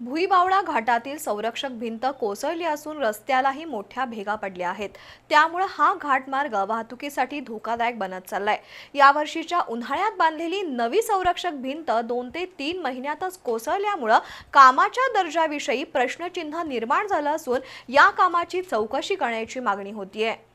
भुईबावडा घाटातील संरक्षक भिंत कोसळली असून रस्त्यालाही मोठ्या भेगा पडल्या आहेत. त्यामुळे हा घाटमार्ग वाहतुकीसाठी धोकादायक बनत चाललाय. यावर्षीच्या उन्हाळ्यात बांधलेली नवी संरक्षक भिंत दोन ते तीन महिन्यातच कोसळल्यामुळं कामाच्या दर्जाविषयी प्रश्नचिन्ह निर्माण झालं असून या कामाची चौकशी करण्याची मागणी होतीये.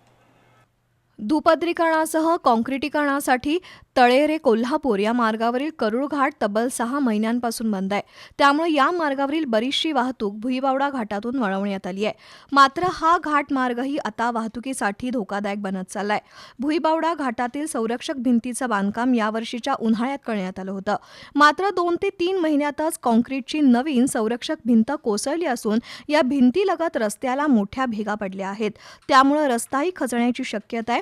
दुपदरीकरणासह काँक्रिटीकरणासाठी तळेरे कोल्हापूर या मार्गावरील करुळ घाट तब्बल सहा महिन्यांपासून बंद आहे. त्यामुळे या मार्गावरील बरीचशी वाहतूक भुईबावडा घाटातून वळवण्यात आली आहे. मात्र हा घाट मार्गही आता वाहतुकीसाठी धोकादायक बनत चाललाय. भुईबावडा घाटातील संरक्षक भिंतीचं बांधकाम यावर्षीच्या उन्हाळ्यात करण्यात आलं होतं. मात्र दोन ते तीन महिन्यातच काँक्रीटची नवीन संरक्षक भिंत कोसळली असून या भिंतीलगत रस्त्याला मोठ्या भेगा पडल्या आहेत. त्यामुळे रस्ताही खचण्याची शक्यता आहे.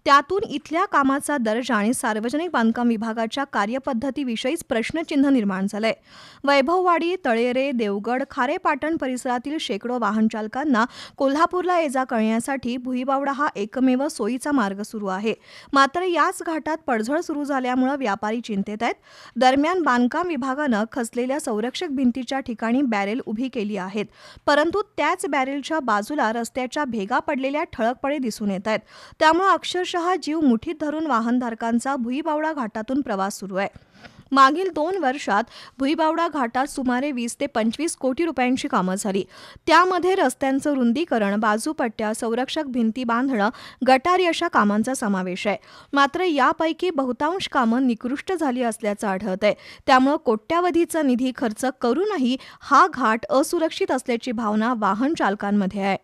त्यातून इथल्या कामाचा दर्जा आणि सार्वजनिक बांधकाम विभागाच्या कार्यपद्धतीविषयीच प्रश्नचिन्ह निर्माण झालंय. वैभववाडी तळेरे देवगड खारेपाटण परिसरातील शेकडो वाहनचालकांना कोल्हापूरला ये जा करण्यासाठी भुईबावडा हा एकमेव सोयीचा मार्ग सुरू आहे. मात्र याच घाटात पडझड सुरू झाल्यामुळे व्यापारी चिंतेत आहेत. दरम्यान बांधकाम विभागानं खचलेल्या संरक्षक भिंतीच्या ठिकाणी बॅरेल उभी केली आहेत. परंतु त्याच बॅरेलच्या बाजूला रस्त्याच्या भेगा पडलेल्या ठळकपणे दिसून येत आहेत. त्यामुळे अक्षरशः जीव मुठीत धरून वाहनधारकांचा भुईबावडा घाटातून प्रवास सुरू आहे. मागील दोन वर्षात भुईबावडा घाटात सुमारे वीस ते पंचवीस कोटी रुपयांची कामं झाली. त्यामध्ये रस्त्यांचं रुंदीकरण बाजूपट्ट्या संरक्षक भिंती बांधणं गटारी अशा कामांचा समावेश आहे. मात्र यापैकी बहुतांश कामं निकृष्ट झाली असल्याचं आढळत आहे त्यामुळं कोट्यावधीचा निधी खर्च करूनही हा घाट असुरक्षित असल्याची भावना वाहन चालकांमध्ये आहे.